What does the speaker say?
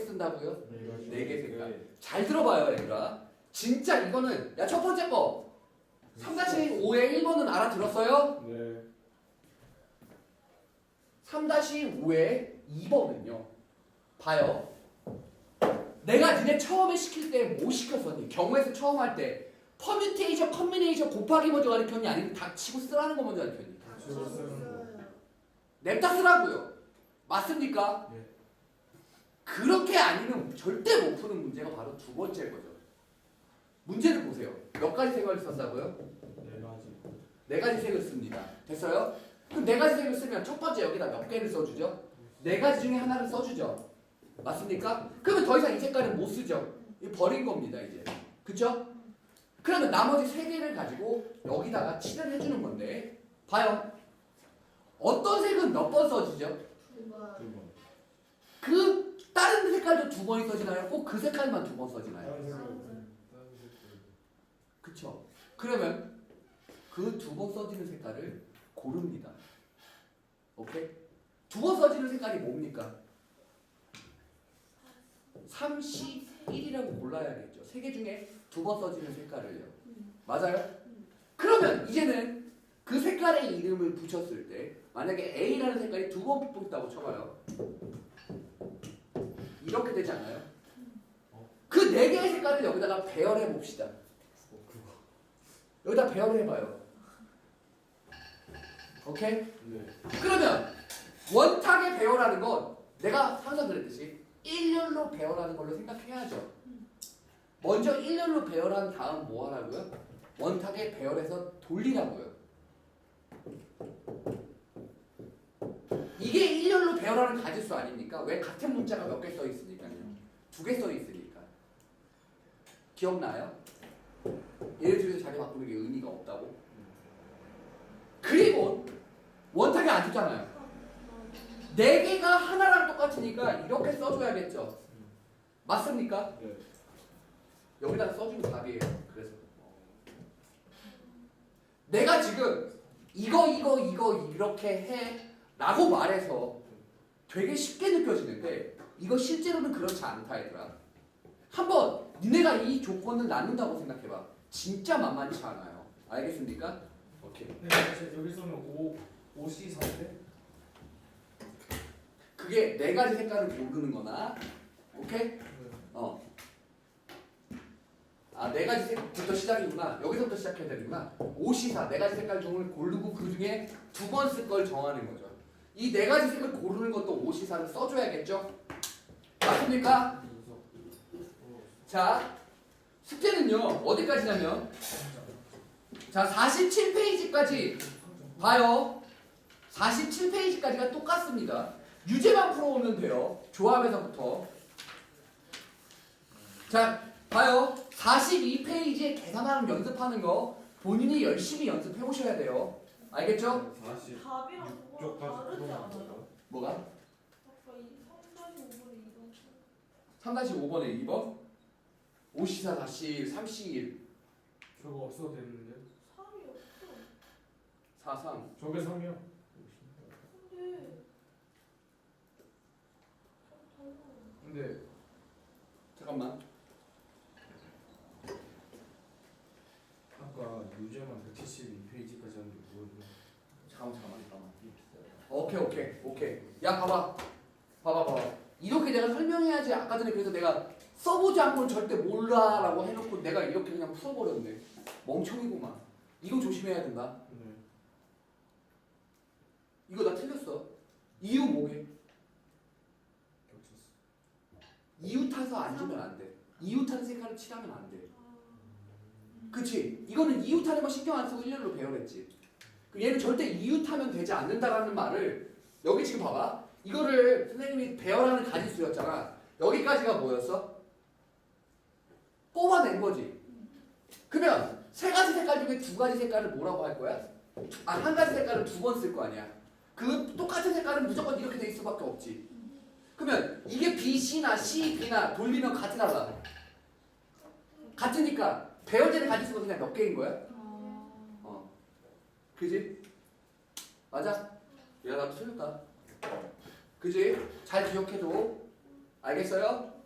개 쓴다고요? 네네개 색깔. 잘 들어봐요, 얘들아. 진짜 이거는 야 첫 번째 거 3-5의 1번은 알아들었어요? 네. 3-5의 2번은요. 봐요. 내가 니네 처음에 시킬 때 뭐 시켰었니? 경우에서 처음 할 때 퍼뮤테이션, 컨비네이션 곱하기 먼저 가르쳤니? 아니면 다 치고 쓰라는 거 먼저 가르쳤니? 냅다 쓰라고요. 맞습니까? 네. 그렇게 아니면 절대 못 푸는 문제가 바로 두 번째 거죠. 문제를 보세요. 몇 가지 색을 쓴다고요? 네 가지. 네 가지 색을 씁니다. 됐어요? 그럼 네 가지 색을 쓰면 첫 번째 여기다 몇 개를 써주죠? 네 가지 중에 하나를 써주죠. 맞습니까? 그러면 더 이상 이 색깔은 못 쓰죠. 이 버린 겁니다 이제. 그쵸? 그러면 나머지 세 개를 가지고 여기다가 칠을 해주는 건데 봐요. 어떤 색은 몇 번 써지죠? 두번 두 번. 그 다른 색깔도 두 번이 써지나요? 꼭 그 색깔만 두 번 써지나요? 그쵸? 그러면 그 두 번 써지는 색깔을 고릅니다. 오케이? 두 번 써지는 색깔이 뭡니까? 31이라고 골라야겠죠. 세 개 중에 두 번 써지는 색깔을요. 맞아요? 그러면 이제는 그 색깔의 이름을 붙였을 때 만약에 A라는 색깔이 두 번 붙었다고 쳐봐요. 이렇게 되지 않아요? 그 네 개의 색깔을 여기다가 배열해 봅시다. 여기다 배열을 해봐요. 오케이? 네. 그러면 원탁의 배열하는 건 내가 항상 그랬듯이 일렬로 배열하는 걸로 생각해야죠. 먼저 일렬로 배열한 다음 뭐 하라고요? 원탁의 배열해서 돌리라고요. 이게 일렬로 배열하는 가지수 아닙니까? 왜 같은 문자가 몇 개 써 있으니까요? 두 개 써 있으니까. 기억나요? 예를 들어서 자리 바꾸는 게 의미가 없다고. 그리고 원탁이 안 주잖아요. 네 개가 하나랑 똑같으니까 이렇게 써줘야겠죠. 맞습니까? 네. 여기다가 써주면 답이에요. 그래서 내가 지금 이거 이거 이거 이렇게 해 라고 말해서 되게 쉽게 느껴지는데 이거 실제로는 그렇지 않다 얘들아. 한번 니네가 이 조건을 낳는다고 생각해봐. 진짜 만만치 않아요. 알겠습니까? 오케이. 네. 제- 여기서는 오 오시 상태. 그게 네 가지 색깔을 고르는 거나 오케이? 네. 어. 아, 네 가지 색부터 시작이구나. 여기서부터 시작해야 되는구나. 오시사 네 가지 색깔 중을 고르고 그 중에 두 번 쓸 걸 정하는 거죠. 이 네 가지 색을 고르는 것도 오시사를 써줘야겠죠? 맞습니까? 자, 숙제는요, 어디까지냐면, 자, 47페이지까지 봐요. 47페이지까지가 똑같습니다. 유제만 풀어오면 돼요. 조합에서부터. 자, 봐요. 42페이지에 계산하는 연습하는 거 본인이 열심히 연습해 오셔야 돼요. 알겠죠? 40. 답이랑 쪽까지 다르지 않아요? 뭐가? 아까 이 3-5번에 이거 3-5번에 2번. 5시사 41, 31, 저거 없어도 되는데. 3이 없어 43. 저게 3이요. 근데 근데 잠깐만. 유제만 172페이지까지 하는데 뭐였나? 잠깐만 잠깐만 잠깐만. 오케이 오케이 오케이. 야 봐봐. 봐봐 봐봐. 이렇게 내가 설명해야지 아까 전에 그래서 내가 써보지 않고는 절대 몰라라고 해놓고 내가 이렇게 그냥 풀어버렸네. 멍청이구만. 이거 조심해야 된다. 네. 이거 나 틀렸어. 이유 뭐게? 겹쳤어. 이유 타서 안 주면 안 돼. 이유 탄 색깔을 칠하면 안 돼. 그치? 이거는 이유 타는 거 신경 안 쓰고 일렬로 배열했지. 그 얘는 절대 이유 타면 되지 않는다라는 말을 여기 지금 봐봐. 이거를 선생님이 배열하는 가지수였잖아. 여기까지가 뭐였어? 뽑아낸 거지. 그러면 세 가지 색깔 중에 두 가지 색깔을 뭐라고 할 거야? 아, 한 가지 색깔을 두번 쓸 거 아니야. 그 똑같은 색깔은 무조건 이렇게 돼 있을 수밖에 없지. 그러면 이게 B, C나 C, B나 돌리면 같으달라. 같으니까 배열되는 가지수가 그냥 몇 개인 거야? 어. 그지? 맞아? 야, 나 틀렸다. 그지? 잘 기억해줘. 알겠어요?